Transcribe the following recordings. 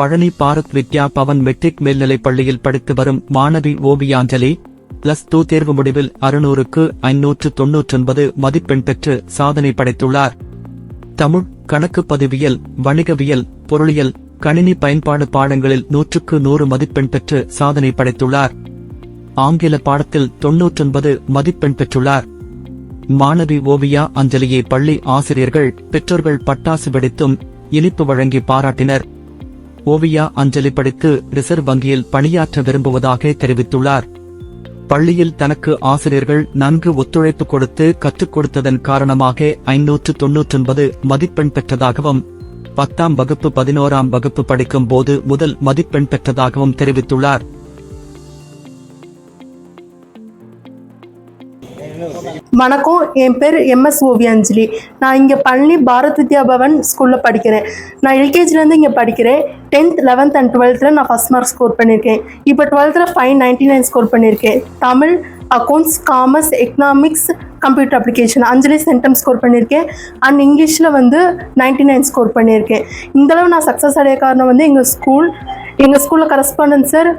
Palani Bharat Vidya Bhavan matric மேல்நிலைப் பள்ளியில் படித்து வரும் மாணவி ஓவியாஞ்சலி பிளஸ் டூ தேர்வு முடிவில் அறுநூறுக்கு ஐநூற்று தொன்னூற்றொன்பது மதிப்பெண் பெற்று சாதனை படைத்துள்ளார். தமிழ் கணக்கு பதிவியல் வணிகவியல் பொருளியல் கணினி பயன்பாடு பாடங்களில் நூற்றுக்கு நூறு மதிப்பெண் பெற்று சாதனை படைத்துள்ளார். ஆங்கில பாடத்தில் தொன்னூற்றொன்பது மதிப்பெண் பெற்றுள்ளார். மாணவி ஓவியா அஞ்சலியை பள்ளி ஆசிரியர்கள் பெற்றோர்கள் பட்டாசு வெடித்தும் இனிப்பு வழங்கி பாராட்டினர். ஓவியா அஞ்சலி படித்து ரிசர்வ் வங்கியில் பணியாற்ற விரும்புவதாக தெரிவித்துள்ளார். பள்ளியில் தனக்கு ஆசிரியர்கள் நன்கு ஒத்துழைப்பு கொடுத்து கற்றுக் கொடுத்ததன் காரணமாக ஐநூற்று தொன்னூற்றொன்பது மதிப்பெண் பெற்றதாகவும் பத்தாம் வகுப்பு பதினோராம் வகுப்பு படிக்கும் போது முதல் மதிப்பெண் பெற்றதாகவும் தெரிவித்துள்ளார். வணக்கம் என் பேர் எம்எஸ் ஓவியாஞ்சலி. நான் இங்கே பழனி பாரத் வித்யா பவன் ஸ்கூலில் படிக்கிறேன். நான் எல்கேஜிலேருந்து இங்கே படிக்கிறேன். டென்த் லெவன்த் அண்ட் டுவெல்த்தில் நான் ஃபஸ்ட் மார்க் ஸ்கோர் பண்ணியிருக்கேன் இப்போ டுவெல்த்தில் ஃபைவ் நைன்டி நைன் ஸ்கோர் பண்ணியிருக்கேன் Tamil accounts commerce economics computer application அஞ்சலி சென்டம் ஸ்கோர் பண்ணியிருக்கேன் அண்ட் இங்கிலீஷில் வந்து நைன்டி நைன் ஸ்கோர் பண்ணியிருக்கேன் இந்தளவு நான் சக்ஸஸ் அடைய காரணம் வந்து எங்கள் ஸ்கூல் எங்கள் ஸ்கூலில் correspondent sir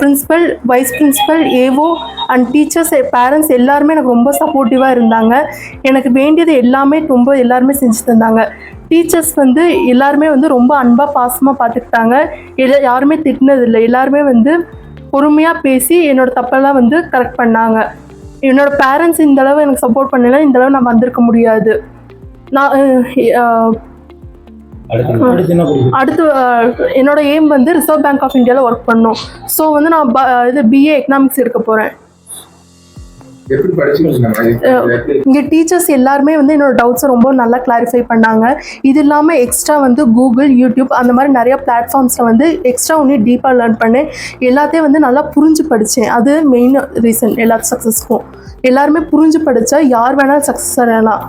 principal vice principal ஏவோ and teachers parents எல்லாருமே எனக்கு ரொம்ப சப்போர்ட்டிவாக இருந்தாங்க. எனக்கு வேண்டியது எல்லாமே ரொம்ப எல்லாருமே செஞ்சு தந்தாங்க. டீச்சர்ஸ் வந்து எல்லாருமே வந்து ரொம்ப அன்பாக பாசமாக பார்த்துக்கிட்டாங்க எல்லா யாருமே திட்டினதில்லை. எல்லாருமே வந்து பொறுமையாக பேசி என்னோட தப்பெல்லாம் வந்து கரெக்ட் பண்ணாங்க. என்னோடய பேரண்ட்ஸ் இந்த அளவு எனக்கு சப்போர்ட் பண்ணலாம் இந்த அளவு நான் வந்திருக்க முடியாது. நான் அடுத்து என்னோட எய்ம் வந்து ரிசர்வ் பேங்க் ஆஃப் இந்தியாவில் ஒர்க் பண்ணணும் ஸோ வந்து நான் இது பிஏ எக்கனாமிக்ஸ் எடுக்க போகிறேன் இங்கே டீச்சர்ஸ் எல்லாருமே வந்து என்னோட டவுட்ஸை ரொம்ப நல்லா கிளாரிஃபை பண்ணாங்க. இது இல்லாமல் எக்ஸ்ட்ரா வந்து கூகுள் யூடியூப் அந்த மாதிரி நிறைய பிளாட்ஃபார்ம்ஸில் வந்து எக்ஸ்ட்ரா இன்னும் டீப்பாக லேர்ன் பண்ணேன். எல்லாத்தையும் வந்து நல்லா புரிஞ்சு படித்தேன் அது மெயின் ரீசன் எல்லா சக்ஸஸ்க்கும் எல்லாருமே புரிஞ்சு படித்தா யார் வேணாலும் சக்ஸஸ் அடையலாம்